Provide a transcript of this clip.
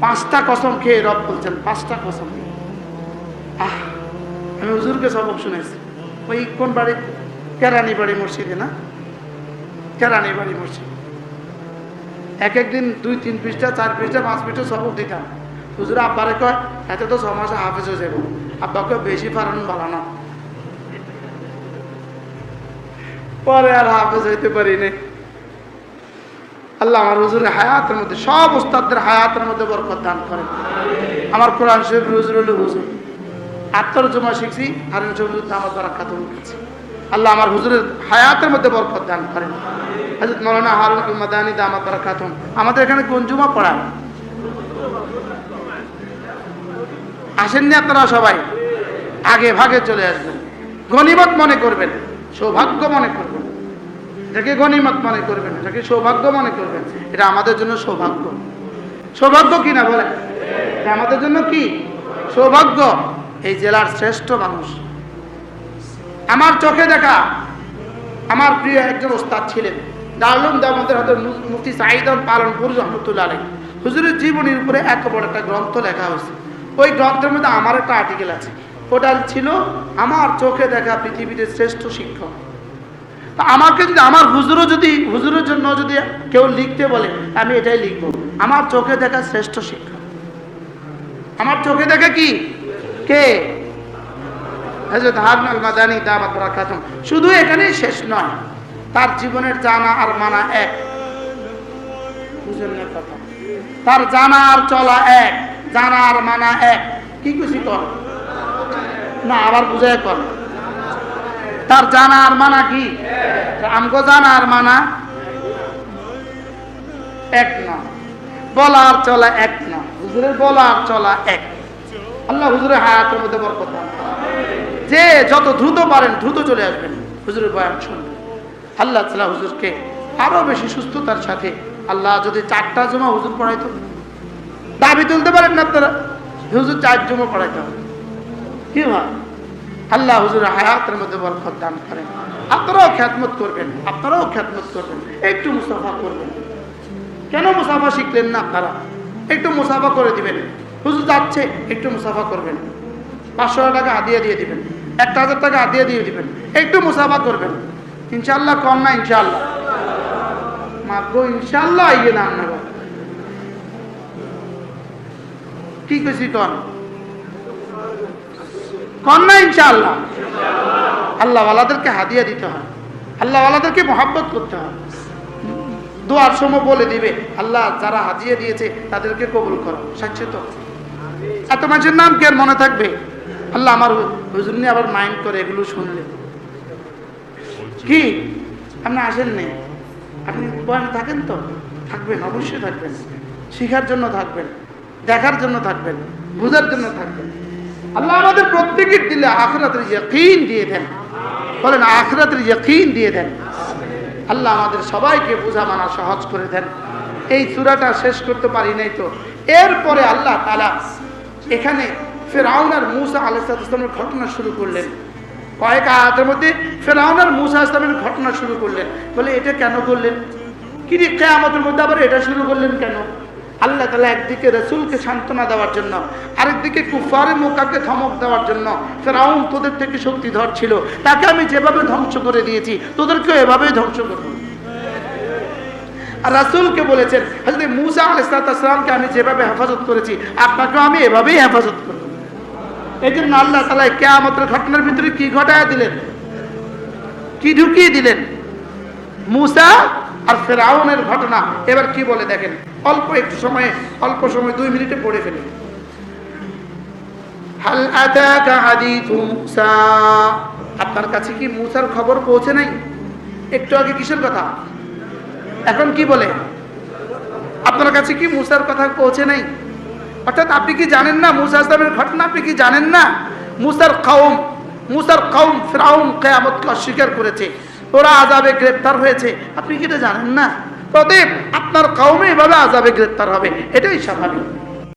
পাঁচটা কসম খেয়ে রব বলছেন, পাঁচটা কসম। আহ, আমি হুজুরকে সবক শুনেছি। ওই কোন বাড়ি? কেরানি বাড়ি মসজিদে, না? কেরানি বাড়ি মসজিদ। এক একদিন দুই, তিন পৃষ্ঠা, চার পৃষ্ঠা, পাঁচ পৃষ্ঠা সবক দিতাম। হুজুর আব্বারে কয়, এত তো ছ মাসে হাফেজ হয়ে যাব। আব্বাকে বেশি পারান ভালো না। পরে আর হাফেজ হইতে পারিনি আল্লাহ আমার হুজুরের হায়াতের মধ্যে, সব উস্তাদদের হায়াতের মধ্যে বরকত দান করেন। আমার কোরআন শরীফ হুজুর হলো হুজুর। আত্মর জমা শিখছি, আর আমার দ্বারা খাতুন করছি আল্লাহ আমার হুজুরের হায়াতের মধ্যে বরকত দান করেন। হজরত মৌলানা হারুন আল মাদানি দামাত খাতুন আমাদের এখানে কোন জুমা পড়ায়? আসেননি আপনারা সবাই। আগে ভাগে চলে আসবেন। গণিমত মনে করবেন, সৌভাগ্য মনে করবেন। এটাকে গণিমত মনে করবেন এটাকে সৌভাগ্য মনে করবেন, এটা আমাদের জন্য সৌভাগ্য। সৌভাগ্য কি না এটা আমাদের জন্য কি? সৌভাগ্য। এই জেলার শ্রেষ্ঠ মানুষ। আমার চোখে দেখা আমার প্রিয় একজন ওস্তাদ ছিলেন। দারুম আমাদের হাতে মুফতি সাইদন পালনপুর রহমতুল্লাহ হুজুরের জীবনীর উপরে এত বড় একটা গ্রন্থ লেখা হয়েছে। ওই গ্রন্থের মধ্যে আমার একটা আর্টিকেল আছে। ওটা ছিল, আমার চোখে দেখা পৃথিবীতে শ্রেষ্ঠ শিক্ষক। তা আমাকে যদি, আমার হুজুরও যদি, হুজুরের জন্য যদি কেউ লিখতে বলে, আমি এটাই লিখব। আমার চোখে দেখা শ্রেষ্ঠ শিক্ষক আমার চোখে দেখা কি? কে? শুধু এখানেই শেষ নয়, তার জীবনের জানা আর মানা এক। কথা। তার জানা আর চলা এক, জানা আর মানা এক। কি খুশি কর? না, আবার বুঝাই কর। তার জানা আর মানা কি? আমগো জানা আর মানা এক না। বলা আর চলা এক না। হুজুরের বলা আর চলা এক। আল্লাহ হুজুরের হায়াতের মধ্যে বরকত। যে যত দ্রুত পারেন দ্রুত চলে আসবেন। হুজুরের বয়ান শুনবেন। আল্লাহ তালা হুজুরকে আরও বেশি সুস্থতার সাথে আল্লাহ যদি চারটা জমা হুজুর পড়াইতো, দাবি তুলতে পারেন না আপনারা? হুজুর চার জমা পড়াইতে হবে। কি হয়? আল্লাহ হুজুর হায়াতের মধ্যে বরকত দান করেন। আপনারাও খ্যাতমত করবেন, আপনারাও খ্যাতমত করবেন, একটু মুসাফা করবেন। কেন মুসাফা শিখলেন না আপনারা? একটু মুসাফা করে দিবেন। হুজুর যাচ্ছে, একটু মুসাফা করবেন। পাঁচশো টাকা হাদিয়া দিয়ে দিবেন, একটা হাজার টাকা হাদিয়া দিয়ে দিবেন, একটু মুসাফা করবেন। ইনশাল্লাহ কম না ইনশাল্লাহ মাত্র ইনশাল্লাহ আইয়ে না আপনারা। কি কইছি কন কন না ইনশাল্লাহ আল্লাহওয়ালাদেরকে হাদিয়া দিতে হয়। আল্লাহওয়ালাদেরকে মহাব্বত করতে হয়। দোয়ার সময় বলে দিবে, আল্লাহ যারা হাজিয়ে দিয়েছে তাদেরকে কবুল করো। সাক্ষী তো এত মানুষের নাম কে মনে থাকবে? আল্লাহ আমার হুজুর নিয়ে আবার মাইন্ড করে এগুলো শুনলে। কি? আপনি আসেন নেই আপনি বয়ানে থাকেন তো? থাকবেন, অবশ্যই থাকবেন। শিখার জন্য থাকবেন, দেখার জন্য থাকবেন, বুঝার জন্য থাকবেন। আল্লাহ আমাদের প্রত্যেকের দিলে আখরাতের ইয়কিন দিয়ে দেন। বলেন, আখরাতের ইয়কিন দিয়ে দেন। আল্লাহ আমাদের সবাইকে বোঝা মানা সহজ করে দেন। এই চূড়াটা শেষ করতে পারি নাই তো। এরপরে আল্লাহ তালা এখানে ফেরাউন আর মুসা আলাইসালামের ঘটনা শুরু করলেন। কয়েক আয়াতের মধ্যে ফেরাউন আর মুসা ইসলামের ঘটনা শুরু করলেন। বলে, এটা কেন করলেন? কি রে কেয়ামতের মধ্যে আবার এটা শুরু করলেন কেন? আল্লাহ তালা একদিকে রসুলকে সান্ত্বনা দেওয়ার জন্য, আরেকদিকে কুফারে মোকাকে ধমক দেওয়ার জন্য, ফেরাউন তোদের থেকে শক্তিধর ছিল। তাকে আমি যেভাবে ধ্বংস করে দিয়েছি, তোদেরকেও এভাবেই ধ্বংস করব। আর রাসুলকে বলেছেন হজরত মুসা আলাইসালামকে আমি যেভাবে হেফাজত করেছি, আপনাকেও আমি এভাবেই হেফাজত করব। এই জন্য আল্লাহ তালা কেয়ামতের ঘটনার ভিতরে কি ঘটায় দিলেন? কি ঢুকিয়ে দিলেন? মুসা আর ফেরাউনের ঘটনা, এবার কি বলে দেখেন? অল্প একটু সময়ে, অল্প সময় দুই মিনিটে পড়ে ফেলি। আপনার কাছে কি মুসার খবর পৌঁছে নাই? একটু আগে কিসের কথা? এখন কি বলে? আপনার কাছে কি মুসার কথা পৌঁছে নাই? অর্থাৎ আপনি কি জানেন না মুসা ইসলামের ঘটনা? আপনি কি জানেন না মুসার কৌম মুসার কৌম ফ্রাউন কেয়ামতকে অস্বীকার করেছে, ওরা আজাবে গ্রেপ্তার হয়েছে? আপনি কি এটা জানেন না? অতএব আপনার কাউমে এভাবে আজাবে গ্রেপ্তার হবে এটাই স্বাভাবিক।